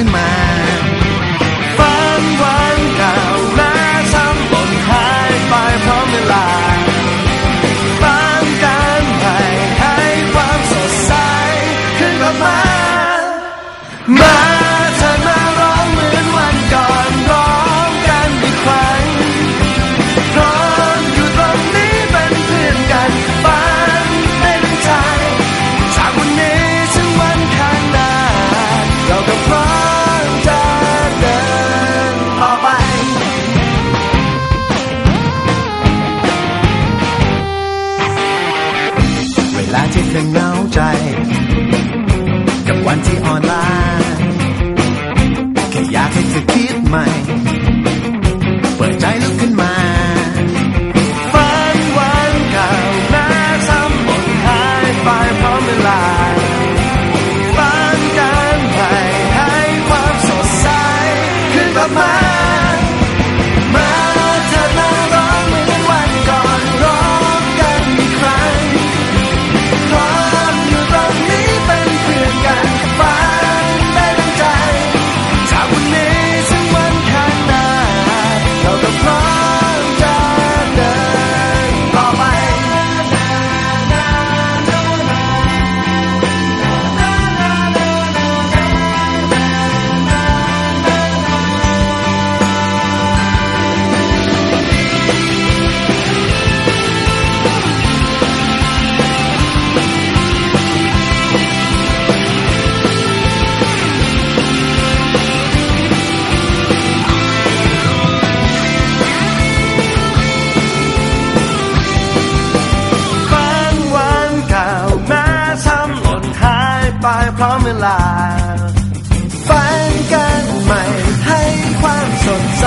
ึ้นมาฝันวันเก่าและซ้ำหล่นหายไปพร้อมเวลาฝันกันไปให้ความสดใสขึ้นกลับมามา ที่เคยเหงาใจ กับวันที่อ่อนล้าแค่อยากให้เธอคิดใหม่ เปิดใจลุกขึ้นมาฝันวันเก่าแม้ซ้ำหมดหายไปเพราะเวลาฝันกันไปให้ความสดใสขึ้นมา ไปพร้อมเวลา ฝันกันใหม่ให้ความสดใส